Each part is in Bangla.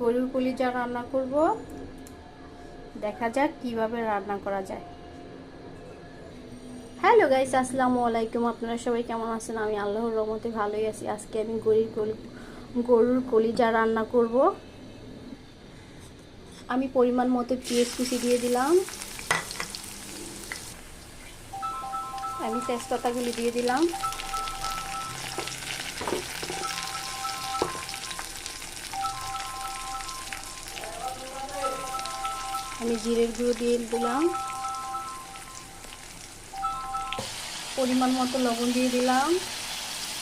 গরুর কলিজা রান্না করব, দেখা যাক কীভাবে রান্না করা যায়। হ্যালো গাইস আসসালামু আলাইকুম। আপনারা সবাই কেমন আছেন? আমি আল্লাহর রহমতে ভালোই আছি। আজকে আমি গরুর কলি গরুর কলিজা রান্না করব, আমি পরিমাণ মতো পেঁয়াজ কুচি দিয়ে দিলাম। আমি তেজপাতাগুলি দিয়ে দিলাম। আমি জিরের গুঁড়ো দিয়ে দিলাম। পরিমাণ মতো লবণ দিয়ে দিলাম।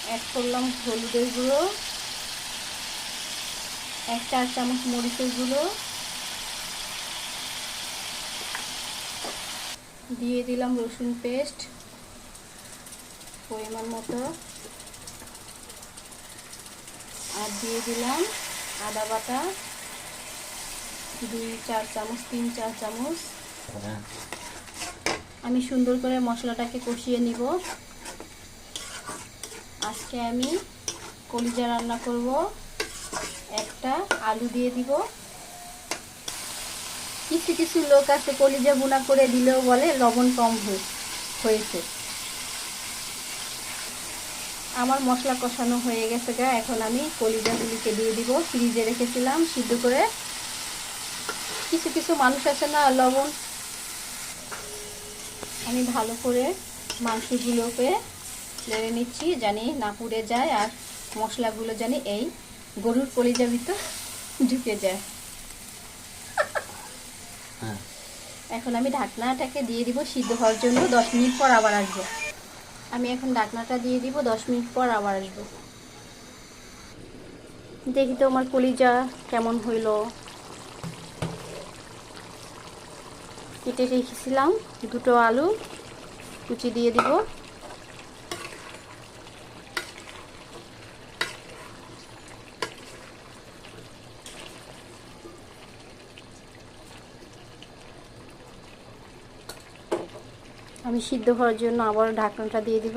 অ্যাড করলাম হলুদের গুঁড়ো। এক চার চামচ মরিচের গুঁড়ো। দিয়ে দিলাম রসুন পেস্ট পরিমাণ মতো। আর দিয়ে দিলাম আদা বাটা। দুই চার চামচ তিন চার চামচ। আমি সুন্দর করে মশলাটাকে কষিয়ে নিব। আজকে আমি কলিজা রান্না করব। একটা আলু দিয়ে দিব। কিছু কিছু লোক আছে কলিজা বুনা করে দিলেও বলে লবণ কম হয়েছে। আমার মশলা কষানো হয়ে গেছে গা। এখন আমি কলিজাগুলিকে দিয়ে দিব। ফ্রিজে রেখেছিলাম সিদ্ধ করে। কিছু কিছু মানুষ আছে না লবণ? আমি ভালো করে মাংসগুলোকে লেড়ে নিচ্ছি জানি না পুড়ে যায় আর মশলাগুলো জানি এই গরুর কলিজার ভিতর ঢুকে যায়। এখন আমি ঢাকনাটাকে দিয়ে দিব সিদ্ধ হওয়ার জন্য দশ মিনিট পর আবার আসব। আমি এখন ঢাকনাটা দিয়ে দিব দশ মিনিট পর আবার আসব। দেখি তো আমার কলিজা কেমন হইল। কেটে রেখেছিলাম দুটো আলু, কুচি দিয়ে দিব। আমি সিদ্ধ হওয়ার জন্য আবার ঢাকনাটা দিয়ে দিব।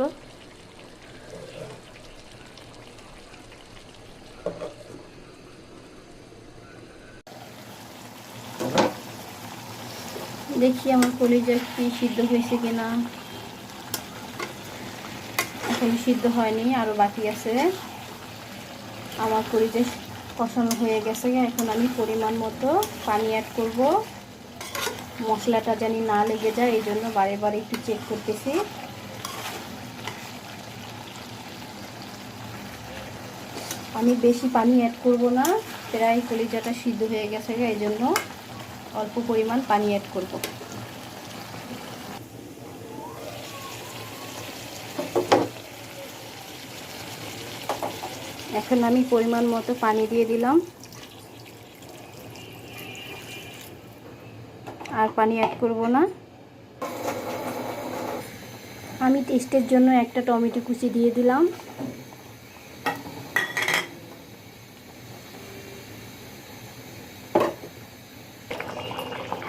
দেখি আমার কলিজা কি সিদ্ধ হয়েছে কিনা। এখন সিদ্ধ হয়নি আরও বাকি আছে। আমার কলিজা কষানো হয়ে গেছে, এখন আমি পরিমাণ মতো পানি অ্যাড করব। মশলাটা জানি না লেগে যায়, এই জন্য বারে বারে একটু চেক করতেছি। আমি বেশি পানি অ্যাড করব না, প্রায় কলিজাটা সিদ্ধ হয়ে গেছে এই জন্য। অল্প পরিমাণ পানি অ্যাড করব। এখন আমি পরিমাণ মতো পানি দিয়ে দিলাম। আর পানি অ্যাড করব না। আমি টেস্টের জন্য একটা টমেটো কুচি দিয়ে দিলাম।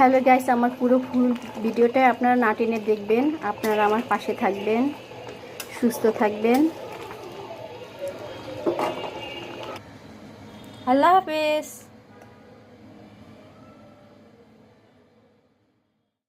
হ্যালো গাইস, আমার পুরো ফুল ভিডিওটাই আপনারা না টেনে দেখবেন। আপনারা আমার পাশে থাকবেন, সুস্থ থাকবেন। আল্লাহ হাফেজ।